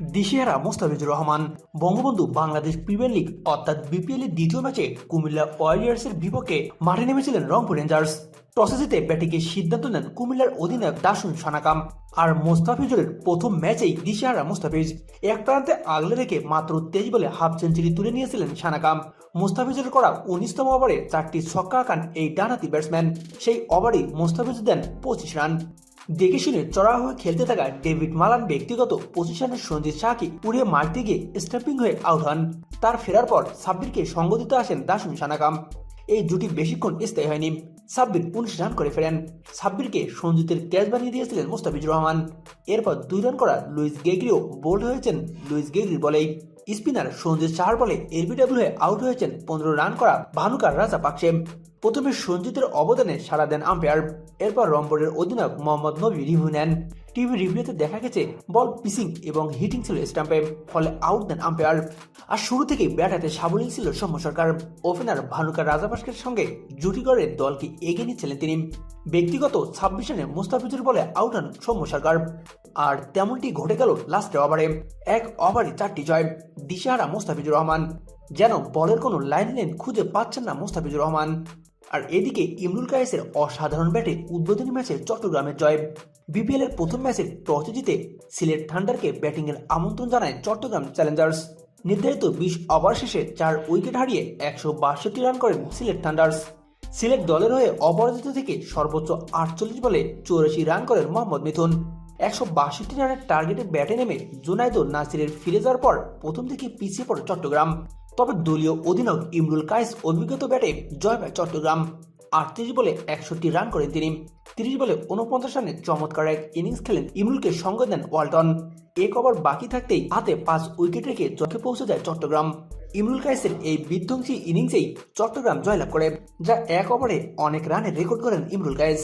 দিশেহারা Mustafizur Rahman, Bangabandhu Bangladesh premier league, অর্থাৎ BPL এর দ্বিতীয় ম্যাচে কুমিল্লা ওয়ারিয়ার্সের বিপক্ষে মাঠে নেমেছিলেন রংপুর রেঞ্জার্স। টসে জিতে ব্যাটিংয়ের সিদ্ধান্ত নেন কুমিল্লার অধিনায়ক দাসুন সানাকাম। আর মোস্তাফিজুরের প্রথম ম্যাচেই দিশেহারা মোস্তাফিজ। এক প্রান্তে আগলে রেখে মাত্র তেইশ বলে হাফ সেঞ্চুরি তুলে নিয়েছিলেন সানাকাম। মোস্তাফিজুরের করা উনিশতম ওভারে চারটি ছক্কা আঁকান এই ডানহাতি ব্যাটসম্যান। সেই ওভারেই মোস্তাফিজ দেন পঁচিশ রান। দেখে শুনে চড়া হয়ে খেলতে থাকা ডেভিড মালান ব্যক্তিগত পজিশনের সঞ্জিত শাহকে উড়িয়ে মারতে গিয়ে স্ট্যাম্পিং হয়ে আউট হন। তার ফেরার পর সাব্বিরকে সঙ্গ দিতে আসেন দাসুন সানাকাম। এই জুটি বেশিক্ষণ স্থায়ী হয়নি। সাব্বির উনিশ রান করে ফেরেন। সাব্বিরকে সঞ্জিতের ক্যাচ বানিয়ে দিয়েছিলেন মোস্তাফিজুর রহমান। এরপর দুই রান করা লুইস গেগরিও বোল্ড হয়েছেন লুইস গেগরির বলেই। স্পিনার সঞ্জিত চাহার বলে এলবিডব্লিউ হয়ে আউট হয়েছেন পনেরো রান করা ভানুকার রাজা পাকসে প্রথমে সঞ্জিতের অবদানে সারা দেন আম্পায়ার। এরপর রম্বরের অধিনায়ক মোহাম্মদ নবী রিভিউ নেন। টিভি রিভিউতে দেখা গেছে বল পিসিং এবং হিটিং ছিল স্টাম্পে ফলে আউট দেন আম্পায়ার। আর শুরু থেকেই ব্যাট হাতে সাবলীল ছিল সৌম্য সরকার। ওপেনার ভানুকার রাজাপাসকের সঙ্গে জুটি করে দলকে এগিয়ে নিচ্ছিলেন তিনি। ব্যক্তিগত ছাব্বিশ রানে মুস্তাফিজুর বলে আউট হন সৌম্য সরকার। আর তেমনটি ঘটে গেল লাস্টে ওভারে এক ওভারে চারটি জয়। দিশাহারা মুস্তাফিজুর রহমান। যেন বলের কোনো লাইন লাইন খুঁজে পাচ্ছেন না মুস্তাফিজুর রহমান। আর এদিকে ইমরুল কায়েসের অসাধারণ ব্যাটে উদ্বোধনী ম্যাচে চট্টগ্রামের জয়। বিপিএল এর প্রথম ম্যাচে টসে জিতে সিলেট থান্ডারকে ব্যাটিংয়ের আমন্ত্রণ জানায় চট্টগ্রাম চ্যালেঞ্জার্স। নির্ধারিত বিশ ওভার শেষে চার উইকেট হারিয়ে একশো বাষট্টি রান করেন সিলেট থান্ডার্স। সিলেট দলের হয়ে অপরাজিত থেকে সর্বোচ্চ আটচল্লিশ বলে চৌরাশি রান করেন মোহাম্মদ মিথুন। একশো বাষট্টি রানের টার্গেটে ব্যাটে নেমে জুনাইদ নাসিরের ফিরে যাওয়ার পর প্রথম থেকে পিছিয়ে পড়ে চট্টগ্রাম। তবে দলীয় অধিনায়ক ইমরুল কায়েস অভিজ্ঞত ব্যাটে জয় পায় চট্টগ্রাম। আটত্রিশ বলে একষট্টি রান করেন তিনি। তিরিশ বলে উনপঞ্চাশ রানে চমৎকার এক ইনিংস খেলেন ইমরুলকে সঙ্গ দেন ওয়ালটন। এক ওভার বাকি থাকতেই হাতে পাঁচ উইকেট রেখে চোখে পৌঁছে যায় চট্টগ্রাম। ইমরুল কায়েসের এই বিধ্বংসী ইনিংসেই চট্টগ্রাম জয়লাভ করে, যা এক ওভারে অনেক রানের রেকর্ড করেন ইমরুল কায়েস।